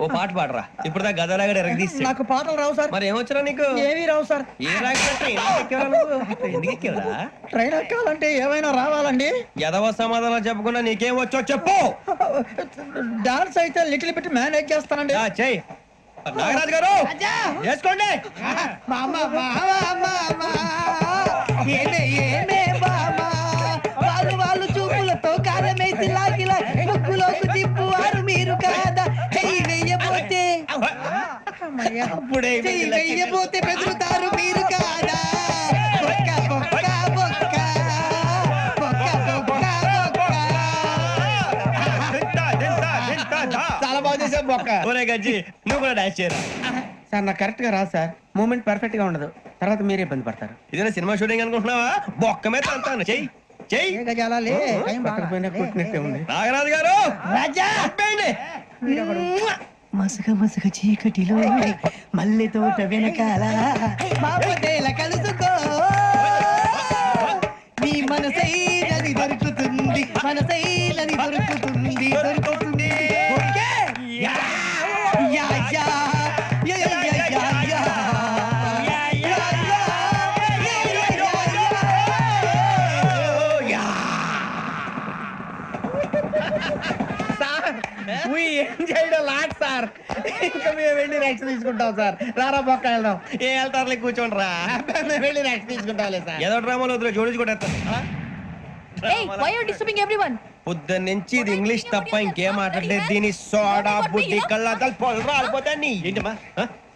ఓ పాట పాడరా. ఇప్పుడు దా గదలాగా ఎరగ తీసి నాకు పాటలు రావు సార్. మరి ఏమొచ్చరా నీకు? ఏమీ రావు సార్. ఏ ఎక్కేవరా ట్రైన్ ఎక్కాలంటే ఏమైనా రావాలండి? ఎదవ సమాధానం చెప్పకుండా నీకేం వచ్చో చెప్పు. డాన్స్ అయితే లిటిల్ బిట్ మేనేజ్ చేస్తానండి ఆ, చెయ్ నాగరాజు గారు ఏమే ఏమే అప్పుడే వెయ్యబోతే బెదురుతారు మీరు కాదా? బొక్క బొక్క బొక్క బొక్క బొక్క తింటా, తింటా, తింటా, దా. చాలా బాగా చేసావు బొక్క. ఒరే గజ్జి నువ్వు కూడా డాన్స్ చేయరా? సార్ నాకు కరెక్ట్గా రాదు సార్. మూమెంట్ పర్ఫెక్ట్గా ఉండదు. తర్వాత మీరే ఇబ్బంది పడతారు. ఇదేనా సినిమా షూటింగ్ అనుకుంటున్నావా? బొక్క మీద అంతాను చెయ్యి చెయ్యి. ఏ గజాలాలే టైం పక్కన పోయినా కొట్టినట్టే ఉంది. నాగరాజు గారు రాజా! మసగ మసగ చీకటిలో మల్లె తోట వెనకాల బాపతేల కలుసుకో నీ మనసైనది దొరుకుతుంది మనసైనది దొరుకుతుంది దొరుకు వెళ్ళి నెక్స్ట్ తీసుకుంటాం సార్. రారా బొక్క వెళ్దాం. ఏ వెళ్తారులే కూర్చోండి రా మేము వెళ్ళి నెక్స్ట్ తీసుకుంటాంలే సార్. ఏదో డ్రామాలో వద్దులే జోడించుకుంటా Hey, why are you disturbing everyone? పొద్దున్న నుంచి ఇది ఇంగ్లీష్ తప్ప ఇంకేం మాట్లాడలేదు. దీని సోడా బుద్ధి కళ్ళ పొలు రాలిపోతా నీ ఏంటమ్మా?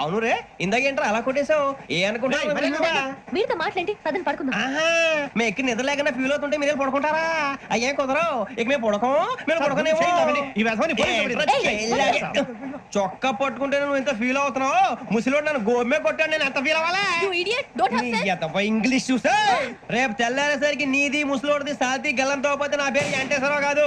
అవును రే ఇందాక ఏంట్రా అలా కొట్టేశావు? ఏ అనుకుంటున్నావా మీరుతో మాట్లాడి పదని పడుకుందాం. మేము ఎక్కి నిద్ర లేకుండా ఫీల్ అవుతుంటే మీరు పడుకుంటారా? అయ్యేం కుదరవు? ఇక మేము పడకం పడకనేమో. చెయ్యలాగే? చొక్కా పట్టుకుంటే నువ్వు ఇంత ఫీల్ అవుతున్నావు? ముసలివాడు నన్ను గోమే కొట్టాడు నేను ఎంత ఫీల్ అవ్వాలా? యు ఇడియట్ డోంట్ హావ్ నీ సెన్స్ ఎదవ ఇంగ్లీష్ చూసా? రేపు తెల్లారేసరికి నీది ముసలోడిది సాతి గల్లంతో పోతే నా పేరు వెంకటేశ్వరరావు కాదు.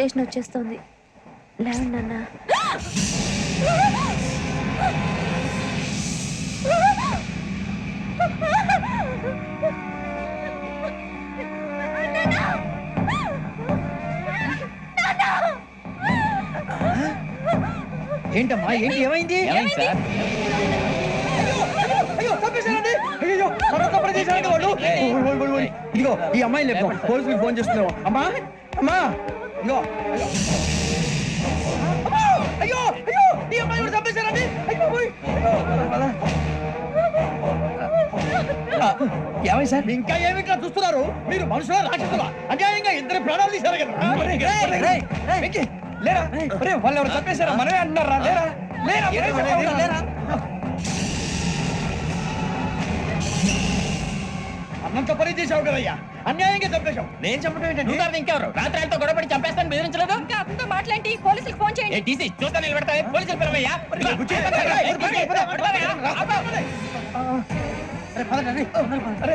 స్టేషన్ వచ్చేస్తుంది. లేవండి ఏంటమ్మా? ఏంటి? ఏమైంది? అయ్యో మరొక వాళ్ళు. ఇదిగో ఈ అమ్మాయి లేపు. పోలీసులకు ఫోన్ చేస్తున్నావు అమ్మా! అమ్మా! అయ్యో. అయ్యో. అయ్యో ఈ అమ్మాయి కూడా చంపేశారండి అయ్యో ఏమై సార్? ఇంకా ఏమి ఇట్లా చూస్తున్నారు? మీరు మనుషుల రాక్షసులా? అన్యాయంగా ఇద్దరు ప్రాణాలు తీశారు కదా? లేరా? ఒరేయ్, వాళ్ళు ఎవరు చంపేశారా మనమే అంటున్నారా? లేరా? లేరా, లేరా? అన్నంత పని చేశావు కదయ్యా? అన్యాయంగా చంపేశావు నేను చెప్పడం ఏంటంటే ఇంకెవరు రాత్రాలతో గొడవపడి చంపేస్తాను బెదిరించలేదు ఇంకా అతనితో మాట్లాడి పోలీసులకు ఫోన్ చేయండి టీసీ చూస్తా నిలబెడతా పోలీసులు పిలవయ్యా అరే పదండి, అరే,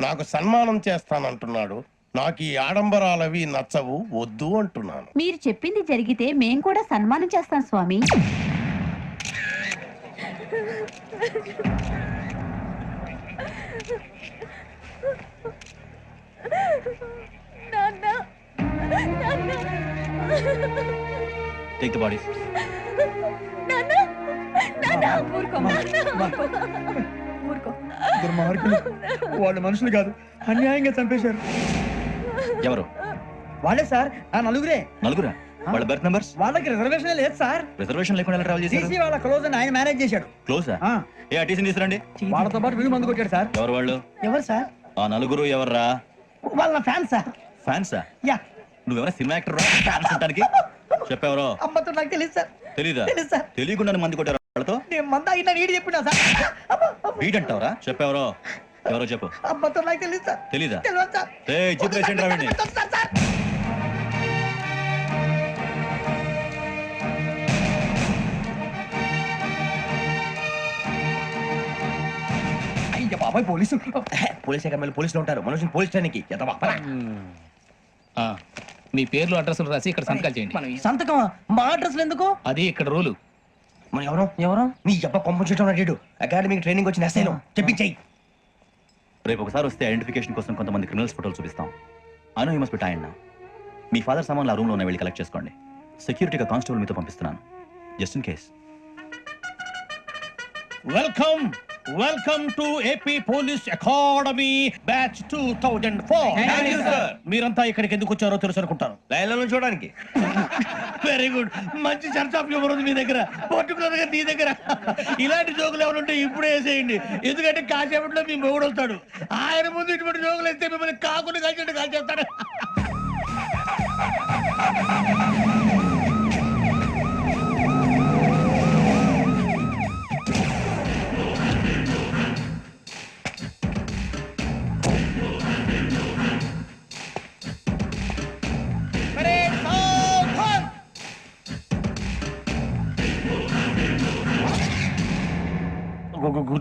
నాకు సన్మానం చేస్తానంటున్నాడు. నాకు ఈ ఆడంబరాలవి నచ్చవు వద్దు అంటున్నాను. మీరు చెప్పింది జరిగితే మేం కూడా సన్మానం చేస్తాం స్వామి. నాన్న నాన్న. టేక్ ద బాడీ నాన్న నాన్న. ఊరుకో నాన్న. ఊరుకో దుర్మార్గులు వాళ్ళు మనుషులు కాదు. అన్యాయంగా చంపేశారు. ఎవరు? వాళ్ళే సార్. ఆ నలుగురే. నలుగురా? వాళ్ళ బర్త్ నంబర్స్? వాళ్ళకి రిజర్వేషన్ లేదు సార్. రిజర్వేషన్ లేకుండా ఎలా ట్రావెల్ సీసీ వాళ్ళ క్లోజ్ అని ఆయన మేనేజ్ చేశాడు. క్లోజా ఆ, ఏ అటీసీని తీసుకురండి. వాళ్ళతో పాటు వీళ్ళు మందు కొట్టాడు సార్. ఎవరు వాళ్ళు? ఎవరు సార్? ఆ నలుగురు ఎవర్రా? వాళ్ళ ఫ్యాన్ సార్. ఫ్యాన్సా యా. నువ్వెవరా సినిమా యాక్టర్ ఫ్యాన్స్ అంటానికి చెప్పెవరో? అమ్మతో నాకు తెలియదు సార్. తెలీదా? తెలియకుండా మంది కొట్టారు వాళ్ళతో? నేను మంద అయినా నీడి చెప్పినా సార్. వీడంటావరా? చెప్పెవరో? ఎవరో చెప్పు. అమ్మతో నాకు తెలియదు సార్. తెలీదా? తెలియదు సార్. జీప్. అయ్య బాబాయ్ పోలీసు. పోలీస్ అకాడమీలో పోలీసులు ఉంటారు. మనుషులు పోలీస్ స్టేషన్కి ఎదవా ఆ, మీ పేర్లు అడ్రస్లు రాసి ఇక్కడ సంతకాలు చేయండి. సంతకం మా అడ్రస్ ఎందుకు? అది ఇక్కడ రూలు. మనం ఎవరు? ఎవరు? నీ అబ్బా పంపించడం అడిగాడు అకాడమిక్ ట్రైనింగ్ వచ్చిన ఎస్ఐలో చెప్పించాయి. రేపు ఒకసారి వస్తే ఐడెంటిఫికేషన్ కోసం కొంతమంది క్రిమినల్స్ ఫోటోలు చూపిస్తాం. I know you must be tired me father సామాన్లు ఆ రూమ్లో వెళ్ళి కలెక్ట్ చేసుకోండి. సెక్యూరిటీగా కానిస్టేబుల్ మీతో పంపిస్తున్నాను. Just in case welcome welcome to AP police academy batch two thousand four. మీరంతా ఇక్కడికి ఎందుకు వచ్చారో తెలుసు అనుకుంటాను. లైన్లో చూడడానికి. వెరీ గుడ్ మంచి చర్చ ఆఫ్ హ్యూమర్ ఉంది మీ దగ్గర. పర్టికులర్గా నీ దగ్గర. ఇలాంటి జోకులు ఎవరు ఉంటే ఇప్పుడే వేసేయండి. ఎందుకంటే కాసేపట్లో మీ మొగుడు వస్తాడు. ఆయన ముందు ఇటువంటి జోకులు వేస్తే మిమ్మల్ని కాకుండా కాల్చేట్టు కాల్చేస్తాడు.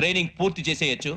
ట్రైనింగ్ పూర్తి చేసేయచ్చు.